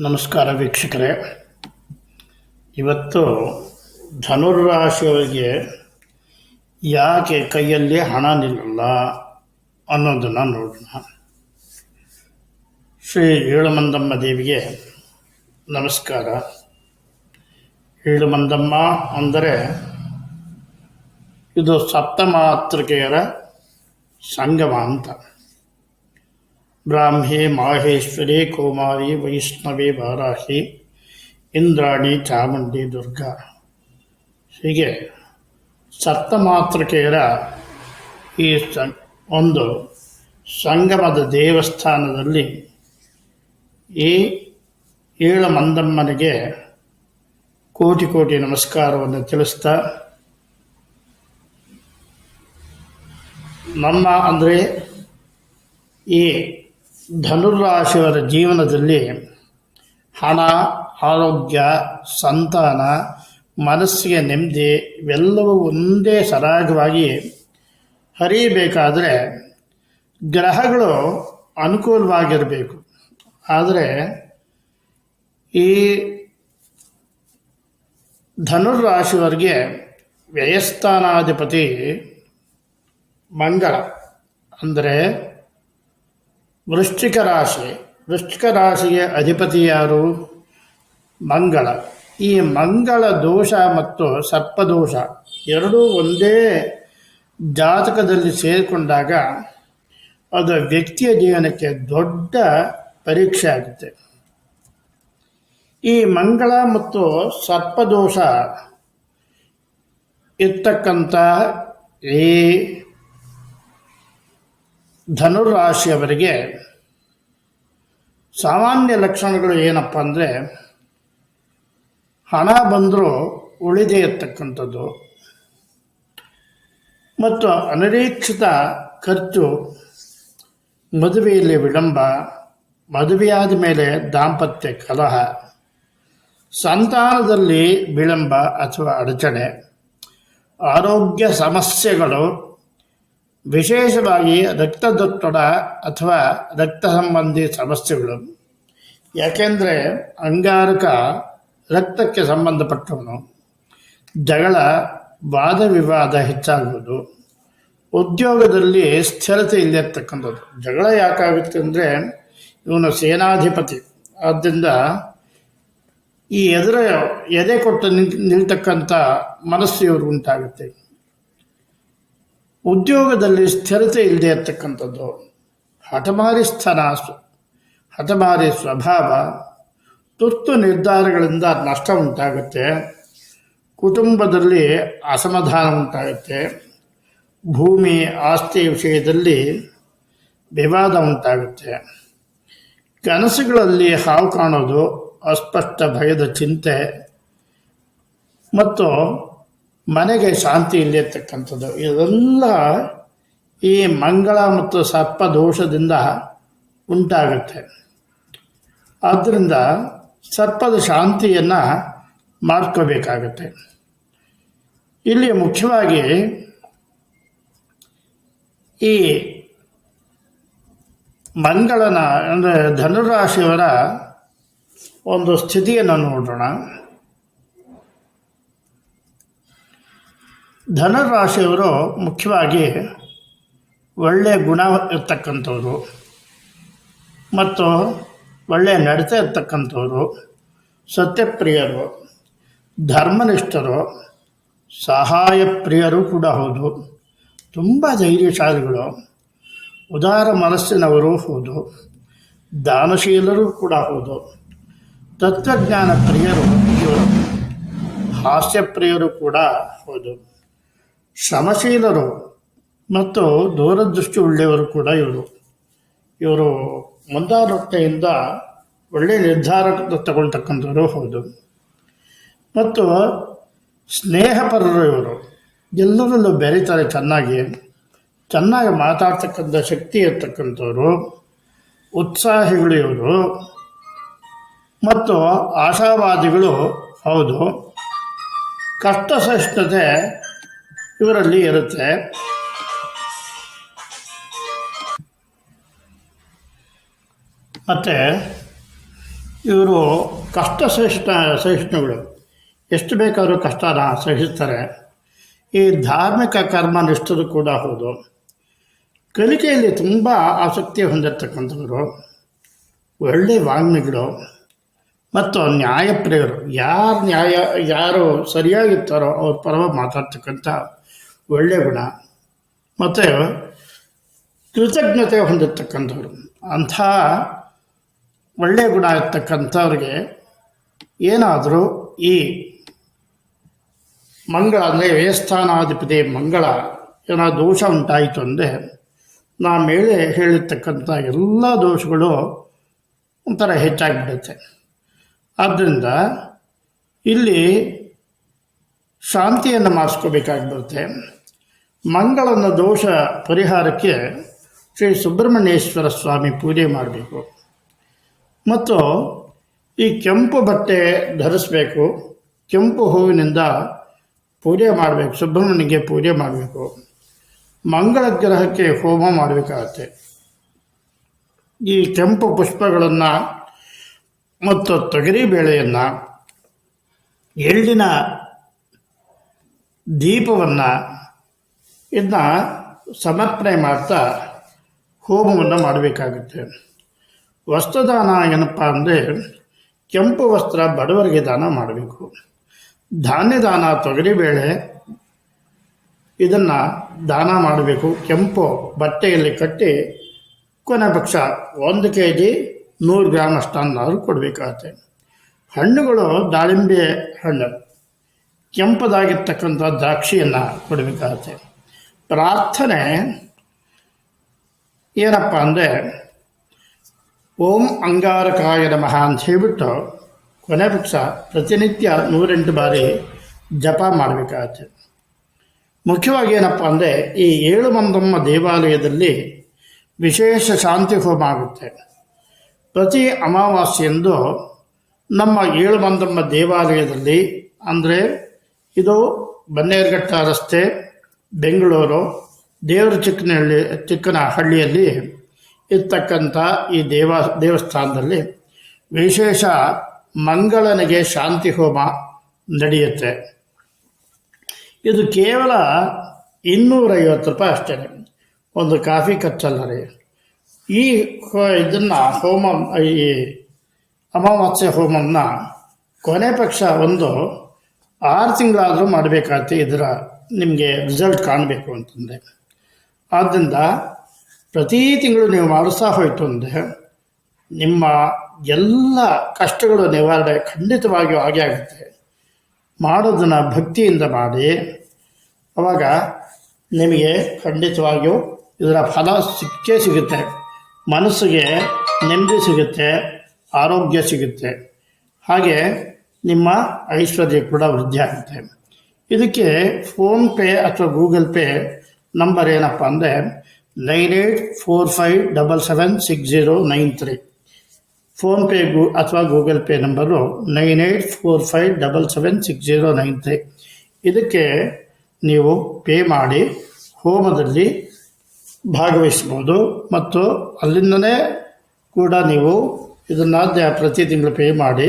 ನಮಸ್ಕಾರ ವೀಕ್ಷಕರೇ. ಇವತ್ತು ಧನುರ್ರಾಶಿಯವರಿಗೆ ಯಾಕೆ ಕೈಯಲ್ಲಿ ಹಣ ನಿಲ್ಲಲ್ಲ ಅನ್ನೋದನ್ನು ನೋಡೋಣ. ಶ್ರೀ ಏಳುಮಂದಮ್ಮ ದೇವಿಗೆ ನಮಸ್ಕಾರ. ಏಳುಮಂದಮ್ಮ ಅಂದರೆ ಇದು ಸಪ್ತಮಾತೃಕೆಯರ ಸಂಗಮ ಅಂತ. ಬ್ರಾಹ್ಮಿ ಮಾಹೇಶ್ವರಿ ಕುಮಾರಿ ವೈಷ್ಣವಿ ವಾರಾಹಿ, ಇಂದ್ರಾಣಿ ಚಾಮುಂಡಿ ದುರ್ಗಾ. ಹೀಗೆ ಸಪ್ತಮಾತೃಕೆಯರ ಈ ಸಂ, ಒಂದು ಸಂಗಮದ ದೇವಸ್ಥಾನದಲ್ಲಿ ಈ ಏಳು ಮಂದಮ್ಮನಿಗೆ ಕೋಟಿ ಕೋಟಿ ನಮಸ್ಕಾರವನ್ನು ತಿಳಿಸ್ತಾ, ನಮ್ಮ ಅಂದರೆ ಈ ಧನುರ್ರಾಶಿಯವರ ಜೀವನದಲ್ಲಿ ಹಣ, ಆರೋಗ್ಯ, ಸಂತಾನ, ಮನಸ್ಸಿಗೆ ನೆಮ್ಮದಿ ಇವೆಲ್ಲವೂ ಒಂದೇ ಸರಾಗವಾಗಿ ಹರಿಯಬೇಕಾದರೆ ಗ್ರಹಗಳು ಅನುಕೂಲವಾಗಿರಬೇಕು. ಆದರೆ ಈ ಧನುರಾಶಿಯವರಿಗೆ ವ್ಯಯಸ್ಥಾನಾಧಿಪತಿ ಮಂಗಳ, ಅಂದರೆ ವೃಶ್ಚಿಕ ರಾಶಿ ವೃಶ್ಚಿಕ ರಾಶಿಯ ಅಧಿಪತಿ ಯಾರು ಮಂಗಳ. ಈ ಮಂಗಳ ದೋಷ ಮತ್ತು ಸರ್ಪದೋಷ ಎರಡೂ ಒಂದೇ ಜಾತಕದಲ್ಲಿ ಸೇರಿಕೊಂಡಾಗ ಅದು ವ್ಯಕ್ತಿಯ ಜೀವನಕ್ಕೆ ದೊಡ್ಡ ಪರೀಕ್ಷೆ ಆಗುತ್ತೆ. ಈ ಮಂಗಳ ಮತ್ತು ಸರ್ಪದೋಷ ಇರ್ತಕ್ಕಂಥ ಈ ಧನುರಾಶಿಯವರಿಗೆ ಸಾಮಾನ್ಯ ಲಕ್ಷಣಗಳು ಏನಪ್ಪ ಅಂದರೆ ಹಣ ಬಂದರೂ ಉಳಿದೇ ಇರ್ತಕ್ಕಂಥದ್ದು. ಮತ್ತು ಅನಿರೀಕ್ಷಿತ ಖರ್ಚು, ಮದುವೆಯಲ್ಲಿ ವಿಳಂಬ, ಮದುವೆಯಾದ ಮೇಲೆ ದಾಂಪತ್ಯ ಕಲಹ, ಸಂತಾನದಲ್ಲಿ ವಿಳಂಬ ಅಥವಾ ಅಡಚಣೆ, ಆರೋಗ್ಯ ಸಮಸ್ಯೆಗಳು ವಿಶೇಷವಾಗಿ ರಕ್ತದೊತ್ತಡ ಅಥವಾ ರಕ್ತ ಸಂಬಂಧಿ ಸಮಸ್ಯೆಗಳು. ಯಾಕೆಂದರೆ ಅಂಗಾರಕ ರಕ್ತಕ್ಕೆ ಸಂಬಂಧಪಟ್ಟವನು. ಜಗಳ ವಾದ ವಿವಾದ ಹೆಚ್ಚಾಗುವುದು. ಉದ್ಯೋಗದಲ್ಲಿ ಸ್ಥಿರತೆ ಇಲ್ಲಿರ್ತಕ್ಕಂಥದ್ದು ಜಗಳ ಯಾಕಾಗುತ್ತೆ ಅಂದರೆ ಇವನು ಸೇನಾಧಿಪತಿ. ಆದ್ದರಿಂದ ಈ ಎದುರ ಎದೆ ಕೊಟ್ಟು ನಿಲ್ ನಿಲ್ತಕ್ಕಂಥ ಮನಸ್ಸು ಇವರು ಉಂಟಾಗುತ್ತೆ. ಉದ್ಯೋಗದಲ್ಲಿ ಸ್ಥಿರತೆ ಇಲ್ಲದೆ ಇರ್ತಕ್ಕಂಥದ್ದು. ಹಠಮಾರಿ ಸ್ಥಾನ ಹಠಮಾರಿ ಸ್ವಭಾವ, ತುರ್ತು ನಿರ್ಧಾರಗಳಿಂದ ನಷ್ಟ ಉಂಟಾಗುತ್ತೆ. ಕುಟುಂಬದಲ್ಲಿ ಅಸಮಾಧಾನ ಉಂಟಾಗುತ್ತೆ. ಭೂಮಿ, ಆಸ್ತಿ ವಿಷಯದಲ್ಲಿ ವಿವಾದ ಉಂಟಾಗುತ್ತೆ. ಕನಸುಗಳಲ್ಲಿ ಹಾವು ಕಾಣೋದು, ಅಸ್ಪಷ್ಟ ಭಯದ ಚಿಂತೆ ಮತ್ತು ಮನೆಗೆ ಶಾಂತಿ ಇಲ್ಲಿರ್ತಕ್ಕಂಥದ್ದು. ಇದೆಲ್ಲ ಈ ಮಂಗಳ ಮತ್ತು ಸರ್ಪ ದೋಷದಿಂದ ಉಂಟಾಗುತ್ತೆ. ಆದ್ದರಿಂದ ಸರ್ಪದ ಶಾಂತಿಯನ್ನು ಮಾಡ್ಕೋಬೇಕಾಗತ್ತೆ ಇಲ್ಲಿ ಮುಖ್ಯವಾಗಿ ಈ ಮಂಗಳನ ಅಂದರೆ ಧನುರಾಶಿಯವರ ಒಂದು ಸ್ಥಿತಿಯನ್ನು ನೋಡೋಣ. ಧನುರಾಶಿಯವರು ಮುಖ್ಯವಾಗಿ ಒಳ್ಳೆಯ ಗುಣ ಇರ್ತಕ್ಕಂಥವ್ರು ಮತ್ತು ಒಳ್ಳೆಯ ನಡತೆ ಇರ್ತಕ್ಕಂಥವ್ರು, ಸತ್ಯಪ್ರಿಯರು, ಧರ್ಮನಿಷ್ಠರು ಸಹಾಯ ಪ್ರಿಯರು ಕೂಡ ಹೌದು. ತುಂಬ ಧೈರ್ಯಶಾಲಿಗಳು, ಉದಾರ ಮನಸ್ಸಿನವರು ಹೌದು. ದಾನಶೀಲರು ಕೂಡ ಹೌದು. ತತ್ವಜ್ಞಾನ ಪ್ರಿಯರು ಹಾಸ್ಯಪ್ರಿಯರು ಕೂಡ ಹೌದು. ಶ್ರಮಶೀಲರು ಮತ್ತು ದೂರದೃಷ್ಟಿ ಉಳ್ಳೆಯವರು ಕೂಡ ಇವರು. ಇವರು ಮುಂದಾಲೋಚನೆಯಿಂದ ಒಳ್ಳೆಯ ನಿರ್ಧಾರ ತಗೊಳ್ತಕ್ಕಂಥವರು ಹೌದು. ಮತ್ತು ಸ್ನೇಹಪರರು ಇವರು. ಎಲ್ಲರಲ್ಲೂ ಬೆರೀತಾರೆ ಚೆನ್ನಾಗಿ. ಚೆನ್ನಾಗಿ ಮಾತಾಡ್ತಕ್ಕಂಥ ಶಕ್ತಿ ಇರ್ತಕ್ಕಂಥವ್ರು. ಉತ್ಸಾಹಿಗಳು ಇವರು. ಮತ್ತು ಆಶಾವಾದಿಗಳು ಹೌದು. ಕಷ್ಟ ಸಹಿಷ್ಣುತೆ ಇವರಲ್ಲಿ ಇರುತ್ತೆ. ಮತ್ತು ಇವರು ಕಷ್ಟ ಸಹಿಷ್ಣ ಸಹಿಷ್ಣುಗಳು ಎಷ್ಟು ಬೇಕಾದರೂ ಕಷ್ಟ ಸಹಿಸ್ತಾರೆ ಈ ಧಾರ್ಮಿಕ ಕರ್ಮ ನಿಷ್ಠರು ಕೂಡ ಹೌದು. ಕಲಿಕೆಯಲ್ಲಿ ತುಂಬ ಆಸಕ್ತಿ ಹೊಂದಿರತಕ್ಕಂಥವ್ರು ಒಳ್ಳೆಯ ವಾಗ್ಮಿಗಳು ಮತ್ತು ನ್ಯಾಯಪ್ರಿಯರು. ಯಾರು ನ್ಯಾಯ, ಯಾರು ಸರಿಯಾಗಿರ್ತಾರೋ ಅವ್ರ ಪರವಾಗಿ ಮಾತಾಡ್ತಕ್ಕಂಥ ಒಳ್ಳೆಯ ಗುಣ. ಮತ್ತು ಕೃತಜ್ಞತೆ ಹೊಂದಿರ್ತಕ್ಕಂಥವ್ರು. ಅಂಥ ಒಳ್ಳೆಯ ಗುಣ ಇರ್ತಕ್ಕಂಥವ್ರಿಗೆ ಏನಾದರೂ ಈ ಮಂಗಳ ಅಂದರೆ ವ್ಯಯಸ್ಥಾನಾಧಿಪತಿ ಮಂಗಳ ಏನಾದ್ರು ದೋಷ ಉಂಟಾಯಿತು ಅಂದರೆ ನಾ ಮೇಲೆ ಹೇಳಿರ್ತಕ್ಕಂಥ ಎಲ್ಲ ದೋಷಗಳು ಒಂಥರ ಹೆಚ್ಚಾಗಿಬಿಡುತ್ತೆ. ಆದ್ದರಿಂದ ಇಲ್ಲಿ ಶಾಂತಿಯನ್ನು ಮಾಡಿಸ್ಕೋಬೇಕಾಗಿ ಬರುತ್ತೆ ಮಂಗಳನ ದೋಷ ಪರಿಹಾರಕ್ಕೆ ಶ್ರೀ ಸುಬ್ರಹ್ಮಣ್ಯೇಶ್ವರ ಸ್ವಾಮಿ ಪೂಜೆ ಮಾಡಬೇಕು. ಮತ್ತು ಈ ಕೆಂಪು ಬಟ್ಟೆ ಧರಿಸಬೇಕು. ಕೆಂಪು ಹೂವಿನಿಂದ ಪೂಜೆ ಮಾಡಬೇಕು, ಸುಬ್ರಹ್ಮಣ್ಯನಿಗೆ ಪೂಜೆ ಮಾಡಬೇಕು. ಮಂಗಳ ಗ್ರಹಕ್ಕೆ ಹೋಮ ಮಾಡಬೇಕಾಗತ್ತೆ. ಈ ಕೆಂಪು ಪುಷ್ಪಗಳನ್ನು ಮತ್ತು ತೊಗರಿ ಬೇಳೆಯನ್ನು ಎಳ್ಳಿನ ದೀಪವನ್ನು ಇದನ್ನ ಸಮರ್ಪಣೆ ಮಾಡ್ತಾ ಹೋಮವನ್ನು ಮಾಡಬೇಕಾಗುತ್ತೆ. ವಸ್ತ್ರದಾನ ಏನಪ್ಪ ಅಂದರೆ ಕೆಂಪು ವಸ್ತ್ರ ಬಡವರಿಗೆ ದಾನ ಮಾಡಬೇಕು. ಧಾನ್ಯದಾನ ತೊಗರಿಬೇಳೆ ಇದನ್ನು ದಾನ ಮಾಡಬೇಕು. ಕೆಂಪು ಬಟ್ಟೆಯಲ್ಲಿ ಕಟ್ಟಿ ಕೊನೆ ಪಕ್ಷ ಒಂದು ಕೆ ಜಿ ನೂರು ಗ್ರಾಮ್ ಅಷ್ಟಾನಾದರೂ ಕೊಡಬೇಕಾಗತ್ತೆ. ಹಣ್ಣುಗಳು ದಾಳಿಂಬೆ ಹಣ್ಣು. ಕೆಂಪದಾಗಿರ್ತಕ್ಕಂಥ ದ್ರಾಕ್ಷಿಯನ್ನು ಕೊಡಬೇಕಾಗುತ್ತೆ. ಪ್ರಾರ್ಥನೆ ಏನಪ್ಪ ಅಂದರೆ, ಓಂ ಅಂಗಾರಕಾಯ ನಮಃ ಅಂತ ಹೇಳಿಬಿಟ್ಟು ಕೊನೆ ಪಕ್ಷ ಪ್ರತಿನಿತ್ಯ ನೂರೆಂಟು ಬಾರಿ ಜಪ ಮಾಡಬೇಕಾಗತ್ತೆ. ಮುಖ್ಯವಾಗಿ ಏನಪ್ಪ ಅಂದರೆ, ಈ ಏಳು ಮಂದಮ್ಮ ದೇವಾಲಯದಲ್ಲಿ ವಿಶೇಷ ಶಾಂತಿ ಹೋಮ ಆಗುತ್ತೆ. ಪ್ರತಿ ಅಮಾವಾಸ್ಯೆಯಂದು ನಮ್ಮ ಏಳು ಮಂದಮ್ಮ ದೇವಾಲಯದಲ್ಲಿ ಅಂದರೆ ಇದು ಬನ್ನೇರುಘಟ್ಟ ರಸ್ತೆ ಬೆಂಗಳೂರು, ದೇವರ ಚಿಕ್ಕನಹಳ್ಳಿ, ಚಿಕ್ಕನಹಳ್ಳಿಯಲ್ಲಿ ಇರ್ತಕ್ಕಂಥ ಈ ದೇವ, ದೇವಸ್ಥಾನದಲ್ಲಿ ವಿಶೇಷ ಮಂಗಳನಿಗೆ ಶಾಂತಿ ಹೋಮ ನಡೆಯುತ್ತೆ. ಇದು ಕೇವಲ ಇನ್ನೂರೈವತ್ತು ರೂಪಾಯಿ ಅಷ್ಟೇ. ಒಂದು ಕಾಫಿ ಖರ್ಚಲ್ಲ ರೀ ಈ ಇದನ್ನು ಹೋಮ, ಈ ಅಮಾವಾಸ್ಯೆ ಹೋಮನ್ನ ಕೊನೆ ಪಕ್ಷ ಒಂದು ಆರು ತಿಂಗಳಾದರೂ ಮಾಡಬೇಕಾಗತ್ತೆ, ಇದರ ನಿಮಗೆ ರಿಸಲ್ಟ್ ಕಾಣಬೇಕು ಅಂತಂದರೆ. ಆದ್ದರಿಂದ ಪ್ರತಿ ತಿಂಗಳು ನೀವು ಮಾಡಿಸ್ತಾ ಹೋಯಿತು ಅಂದರೆ ನಿಮ್ಮ ಎಲ್ಲ ಕಷ್ಟಗಳು ನಿವಾರಣೆ ಖಂಡಿತವಾಗಿಯೂ ಹಾಗೆ ಆಗುತ್ತೆ. ಮಾಡೋದನ್ನು ಭಕ್ತಿಯಿಂದ ಮಾಡಿ. ಅವಾಗ ನಿಮಗೆ ಖಂಡಿತವಾಗಿಯೂ ಇದರ ಫಲ ಸಿಕ್ಕೇ ಸಿಗುತ್ತೆ. ಮನಸ್ಸಿಗೆ ನೆಮ್ಮದಿ ಸಿಗುತ್ತೆ, ಆರೋಗ್ಯ ಸಿಗುತ್ತೆ. ಹಾಗೆ ನಿಮ್ಮ ಐಶ್ವರ್ಯ ಕೂಡ ವೃದ್ಧಿ ಆಗುತ್ತೆ. ಇದಕ್ಕೆ ಫೋನ್ಪೇ ಅಥವಾ ಗೂಗಲ್ ಪೇ ನಂಬರ್ ಏನಪ್ಪ ಅಂದರೆ nine eight four five double seven six zero nine three. PhonePe ಗೂ, ಅಥವಾ Google pay number nine eight four five double seven six zero nine three. ಇದಕ್ಕೆ ನೀವು ಪೇ ಮಾಡಿ ಹೋಮದಲ್ಲಿ ಭಾಗವಹಿಸ್ಬೋದು ಮತ್ತು ಅಲ್ಲಿಂದನೇ ಕೂಡ ನೀವು ಇದನ್ನು ಪ್ರತಿ ತಿಂಗಳು ಪೇ ಮಾಡಿ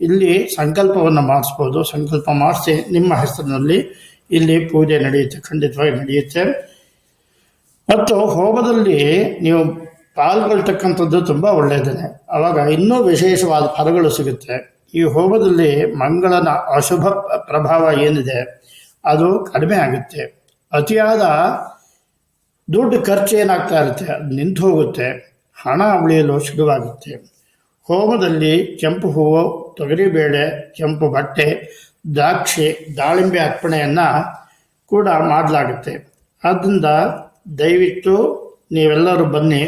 ಇಲ್ಲಿ ಸಂಕಲ್ಪವನ್ನು ಮಾಡಿಸ್ಬೋದು. ಸಂಕಲ್ಪ ಮಾಡಿಸಿ ನಿಮ್ಮ ಹೆಸರಿನಲ್ಲಿ ಇಲ್ಲಿ ಪೂಜೆ ನಡೆಯುತ್ತೆ, ಖಂಡಿತವಾಗಿ ನಡೆಯುತ್ತೆ. ಮತ್ತು ಹೋಮದಲ್ಲಿ ನೀವು ಪಾಲ್ಗೊಳ್ತಕ್ಕಂಥದ್ದು ತುಂಬ ಒಳ್ಳೆಯದೇ ಆವಾಗ ಇನ್ನೂ ವಿಶೇಷವಾದ ಫಲಗಳು ಸಿಗುತ್ತೆ. ಈ ಹೋಮದಲ್ಲಿ ಮಂಗಳನ ಅಶುಭ ಪ್ರಭಾವ ಏನಿದೆ, ಅದು ಕಡಿಮೆ ಆಗುತ್ತೆ. ಅತಿಯಾದ ದುಡ್ಡು ಖರ್ಚು ಏನಾಗ್ತಾ ಇರುತ್ತೆ, ಅದು ನಿಂತು ಹೋಗುತ್ತೆ. ಹಣ ಉಳಿಯಲು ಶುರುವಾಗುತ್ತೆ. ಹೋಮದಲ್ಲಿ ಕೆಂಪು ಹೂವು ತೊಗರಿಬೇಳೆ, ಕೆಂಪು ಬಟ್ಟೆ, ದ್ರಾಕ್ಷಿ, ದಾಳಿಂಬೆ ಅರ್ಪಣೆಯನ್ನು ಕೂಡ ಮಾಡಲಾಗುತ್ತೆ. ಆದ್ದರಿಂದ ದಯವಿಟ್ಟು ನೀವೆಲ್ಲರೂ ಬನ್ನಿ,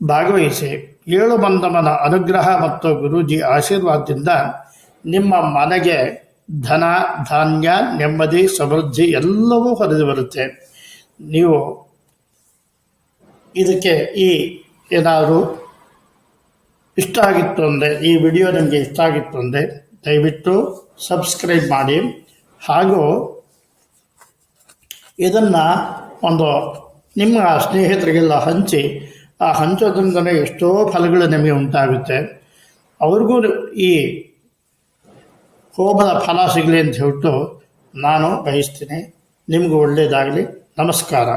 ಭಾಗವಹಿಸಿ. ಏಳು ಬಂದಮನ ಅನುಗ್ರಹ ಮತ್ತು ಗುರೂಜಿ ಆಶೀರ್ವಾದದಿಂದ ನಿಮ್ಮ ಮನೆಗೆ ಧನ, ಧಾನ್ಯ, ನೆಮ್ಮದಿ, ಸಮೃದ್ಧಿ ಎಲ್ಲವೂ ಹೊರದು ಬರುತ್ತೆ. ನೀವು ಇದಕ್ಕೆ ಈ ಏನಾದರೂ ಇಷ್ಟ ಆಗಿತ್ತು ಅಂದರೆ, ಈ ವಿಡಿಯೋ ನಿಮಗೆ ಇಷ್ಟ ಆಗಿತ್ತು ಅಂದರೆ, ದಯವಿಟ್ಟು ಸಬ್ಸ್ಕ್ರೈಬ್ ಮಾಡಿ. ಹಾಗೂ ಇದನ್ನು ಒಂದು ನಿಮ್ಮ ಸ್ನೇಹಿತರಿಗೆಲ್ಲ ಹಂಚಿ, ಆ ಹಂಚೋದ್ರಿಂದಲೇ ಎಷ್ಟೋ ಫಲಗಳು ನಿಮಗೆ ಉಂಟಾಗುತ್ತೆ. ಅವ್ರಿಗೂ ಈ ಹೋಮದ ಫಲ ಸಿಗಲಿ ಅಂತ ಹೇಳ್ಬಿಟ್ಟು ನಾನು ಬಯಸ್ತೀನಿ. ನಿಮಗೂ ಒಳ್ಳೆಯದಾಗಲಿ ನಮಸ್ಕಾರ.